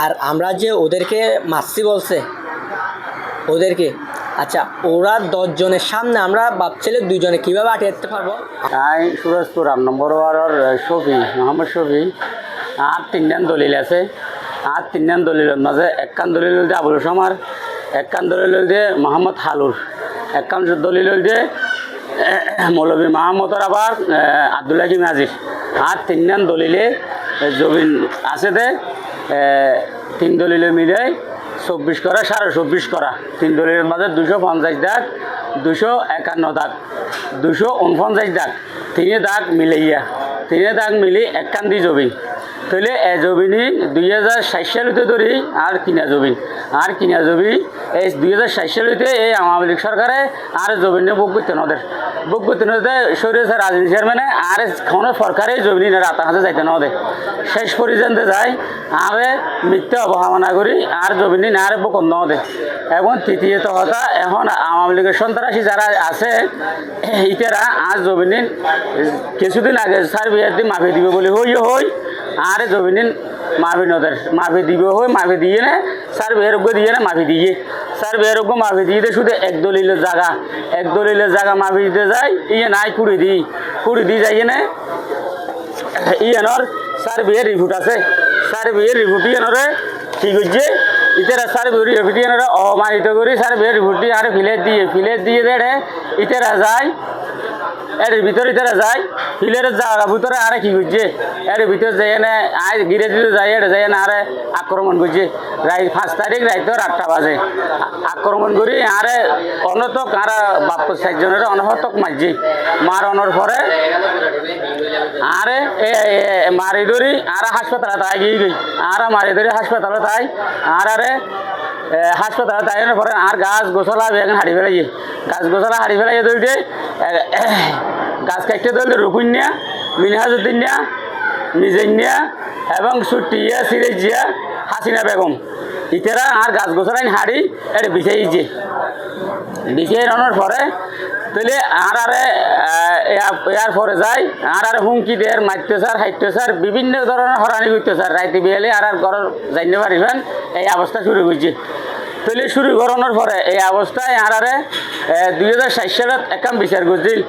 আর আমরা যে ওদেরকে মারছি বলছে ওদেরকে আচ্ছা ওরা দশজনের সামনে আমরা ভাবছিলে দুজনে কীভাবে আটকে যেতে পারব? তাই সুরজপুর আট নম্বর ওয়ার্ডর শফি মোহাম্মদ শফি আর তিনজন দলিল আছে। আর তিনজন দলিলের মাঝে একখান দলিল যে আবুল সামার একখান দলিল যে মোহাম্মদ হালুর একখান দলিল যে মৌলবী মাহমুদর আবার আব্দুল্লাহ কি নাজির আর তিনজন দলিলে এ, জমিন আছে দে তিন দলিল মিলে চব্বিশ করা, সাড়ে চব্বিশ করা। তিন দলিলের মাঝে দুশো পঞ্চাশ দাগ, দুশো একান্ন দাগ, দুশো উনপঞ্চাশ দাগ। তিনে দাগ মিলাইয়া, তিনে দাগ মিলি একখান দি জবিন তাহলে এ জবিনি দুই হাজার ষাট সালতে ধরি, আর কিনা জবিন আর কিনা জবি এই দুই হাজার ষাট সালতে এই আওয়ামী লীগ সরকারে আর জবিনে বুক করতে নদের বুক করতে নদে শরীর রাজনীতি চেয়ারম্যানে আর কোনো সরকারে জবিনি রাতা হাতে যাইতে নদে শেষ পর্যন্ত যায় আরে মিথ্যা অবহামনা করি, আর জমিনি না আরে বকন নদে এবং তৃতীয়ত কথা এখন আওয়ামী লীগের সন্ত্রাসী যারা আছে ইতারা আর জমিনিন কিছুদিন আগে সার বিয়ার দিয়ে মাফি দিব বলে হই হই আর জমিনিন মাফি নদের, মাফি দিব হই মাফি দিয়ে না সার বেরোগ্য দিয়ে না মাফি দিয়ে। সার বেরোগ্য মাফি দিয়ে শুধু এক দলিলের জায়গা। এক দলিলের জায়গা মাফি দিতে যায় ইয়ে নাই কুড়ি দিই। কুড়ি দিয়ে যাই না ইয়ানোর স্যার বিয়ের রিপোর্ট আছে। স্যার বিয়ের রিপোর্ট ইয়ানোরে কি করছে ইতারা স্যার বিয়ের রিপোর্ট ইয়ানোরে অমানিত করি, স্যার বিয়ের রিপোর্টটি আর ফিলেট দিয়ে ফিলেট দিয়ে দেড়ে ইতারা যায় এর ভিতরে ইতারা যায় ফিলের জায়গা ভিতরে আরে কি করছে? এর ভিতরে যাই না আয়, গিরে দিতে যাই এটা যাই না আরে আক্রমণ করছে। রাই পাঁচ তারিখ রাইতর আটটা বাজে। আক্রমণ করি, আরে অনতক, আর বাপ সাতজনের অনহতক মারছি। মার অনর পরে আরে মারি ধরি, আর হাসপাতালে তাই গিয়ে, আর মারি ধরি হাসপাতালে তাই, আর, আরে হাসপাতালে তাই পরে আর গাছ গোছলা এখন হাড়ি ফেলাই গাছ গোছলা হাড়ি ফেলাই দৌড়ে গাছ কাটতে দৌড়ে রুকুন নিয়া, মিনহাজুদ্দিন নিয়া নিজের নিয়া, এবং সুটিয়া সিরেজিয়া হাসিনা বেগম। ইতারা আর গাছ গোছলাই হাড়ি এটা বিছাইছে বিছিয়ে রানোর পরে তাহলে আর আরে ইয়ার পরে যায় আর হুমকি দেয় মারতে স্যার হাইতে স্যার বিভিন্ন ধরনের হরানি করতে স্যার রাইতে বিয়ালে আর ঘর জানিতে পারিবেন, এই অবস্থা শুরু করছে তাহলে শুরু করানোর পরে এই অবস্থায় আরে দুই হাজার ষাট সালত একাম বিচার করছিল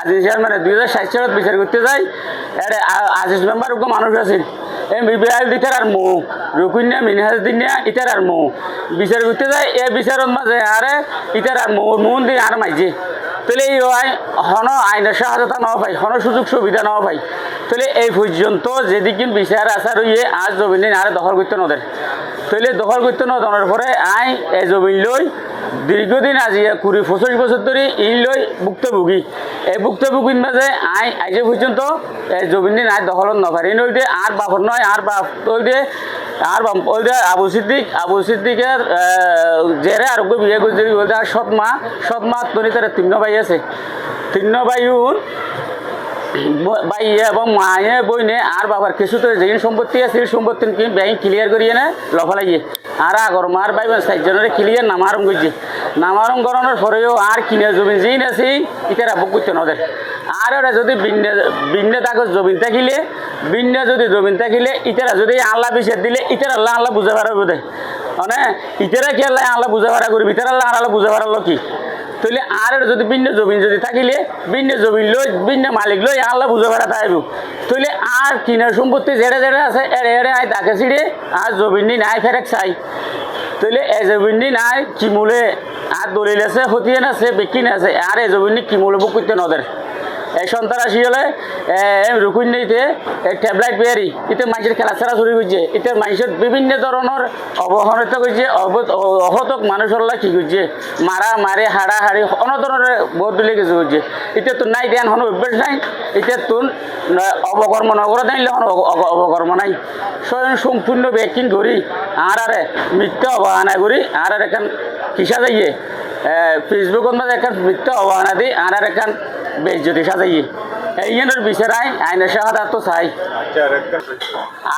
আজিজ মানে দুই হাজার ষাট সালত বিচার করতে যাই আজিজ মেম্বার মানুষ আছিল এই বিবিআল দিতার আর মৌ। রুকুন্যা মিনহাজ দিনিয়া ইতার আর মৌ। বিচার করতে যায়, এ বিচারের মাঝে আরে ইতার আর মৌ। মন দিয়ে আর মাইছে তাহলে এই আইন হন আইনের সহায়তা নেওয়া পাই, হন সুযোগ সুবিধা নেওয়া পাই। তাহলে এই পর্যন্ত যেদিন বিচার আসার হইয়ে আজ জমিন আরে দখল করতে নদের তাহলে দখল করতে নদনের পরে আই এই জমিন লই দীর্ঘদিন আজি কুড়ি পঁচিশ বছর ধরে ই লই ভুক্তভোগী। এই ভুক্তভোগীর মাঝে আই আজ পর্যন্ত এই জমিন আই নপারি নই দিয়ে আর বাপর নয় আর বাপ ওই দিয়ে আর বাপ ওই দিয়ে। আবু সিদ্দিক আবু সিদ্দিকের জেরে আরোগ্য বিয়ে করছে বলতে আর সৎ মা সৎ মা তনি তার তিন্ন ভাই আছে। তিন্ন ভাইউন ভাই এবং মায়ে, বইনে, আর বাবার কিছু তো যেদিন সম্পত্তি আছে, সেই সম্পত্তি ব্যাংক ক্লিয়ার করিয়ে না, লফালাইয়ে। আর আগর মার ভাই বোন সাতজনের ক্লিয়ার নামারম করছে নামারম করানোর পরেও আর কিনে জমিন যেই আছে ইতারা বুক করতে নদের আর ওরা যদি বিন্যা বিন্যা তাকে জমিন থাকিলে, বিন্যা যদি জমিন থাকিলে, ইতারা যদি আল্লাহ বিচার দিলে, ইতারা আল্লাহ আল্লাহ বুঝা পারা বোধে মানে ইতারা কি আল্লাহ আল্লাহ বুঝা পারা করবি? ইতারা আল্লাহ আল্লাহ বুঝা পারালো কি? তাহলে আর যদি ভিন্ন জমিন যদি থাকিলে, ভিন্ন জমিন লই, ভিন্ন মালিক লই আল্লাহ বুঝে বেড়া তাইব তাহলে আর কিনার সম্পত্তি যেটা যেটা আছে, এড়ে এড়ে আয় তাকে ছিঁড়ে, আর জমিন নাই ফেরেক চাই। তাহলে এ জমিন নাই কিমুলে আর দলিল আছে, হতিয়ে আছে বেকিন আছে, আর এ জমিন কিমুলে বুক করতে নদের এই সন্ত্রাসী হলে রুকুন নিতে ট্যাবলেট পেয়ারি এতে মানুষের খেলা ছাড়া শুরু করছে। এতে মানুষের বিভিন্ন ধরনের অবহেলিত করছে অহতক মানুষ হল্লা কি করছে, মারা, মারে, হাড়া, হাড়ি, অন্য ধরনের বহুত দিলে কিছু করছে। এতিয়া তো নাই ধ্যান হন অভ্যাস নাই এতিয়া তোর অবকর্ম নগর নাইলে হন অবকর্ম নাই। স্বয়ং সম্পূর্ণ ব্যাকিং করি আর আরে মিথ্যা অবহানা করি আর আর এখন কিসা যাইয়ে? ফেসবুকের মধ্যে এখন মিথ্যা অবহানা দিই আর আর এখন বেজ্জতি সাজাইয়ে এইখানের বিচারাই আইনের সহায়তা তো চাই।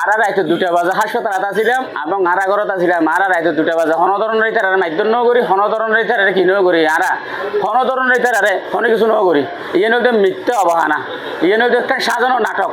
আর আর রাইতে দুটা বাজে হাসপাতালত আছিলাম, এবং আরা ঘরত আছিলাম। আর আর রাইতে দুটা বাজে হনধরণ রেতার আর মাধ্যম নও করি হনধরণ রেতার আর কি নও করি। আর হনধরণ রেতার কোনো কিছু নও করি। ইয়ে নদী মিথ্যা অবহানা। ইয়ে নদী একটা সাজানো নাটক।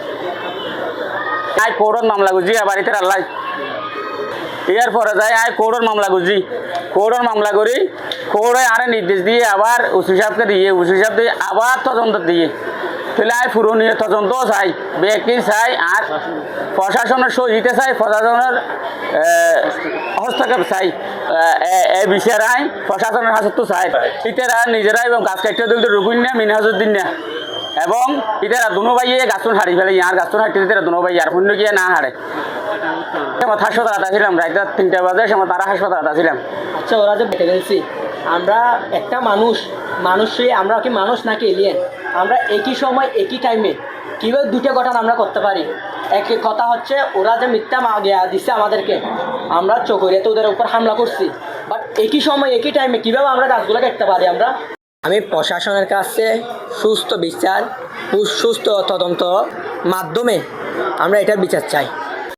আই কোর্টত মামলা গুজি বাড়িতে আল্লাহ ইয়ার পরে যাই আই কোর্টের মামলা গুজি। কোর্টের মামলা করি কোর্টে আরে নির্দেশ দিয়ে আবার উসি সাহেবকে দিয়ে উসি সাহেব দিয়ে আবার তদন্ত দিয়ে। তাহলে আই ফুরনীয় তদন্ত চাই ব্যক্তি চাই আর প্রশাসনের সহিতে চাই প্রশাসনের হস্তক্ষেপ চাই এ- বিষয়ের আই প্রশাসনের হাতত চাই। ইতারা নিজেরা এবং গাছ কাটতে দিল রুকুন না মিনহাজুদ্দিন না এবং ইতারা দুনো ভাইয়ে গাছন হারি ফেলে, ইয়ার গাছন হাঁটতে দিতে দুনো ভাই আর শূন্য গিয়ে না হারে হাসপাতাল ছিলাম রাত তিনটা বাজে সময় তারা হাসপাতাল ছিলাম আচ্ছা ওরা যে গেছি, আমরা একটা মানুষ মানুষই আমরা কি মানুষ নাকি এলিয়েন আমরা একই সময়, একই টাইমে কীভাবে দুটো ঘটনা আমরা করতে পারি? এক কথা হচ্ছে, ওরা যে মিথ্যা দিচ্ছে আমাদেরকে, আমরা চকরিয়াতে ওদের উপর হামলা করছি। বাট একই সময়, একই টাইমে কীভাবে আমরা গাছগুলো কাটতে পারি আমরা? আমি প্রশাসনের কাছে সুস্থ বিচার সুস্থ তদন্ত মাধ্যমে আমরা এটার বিচার চাই।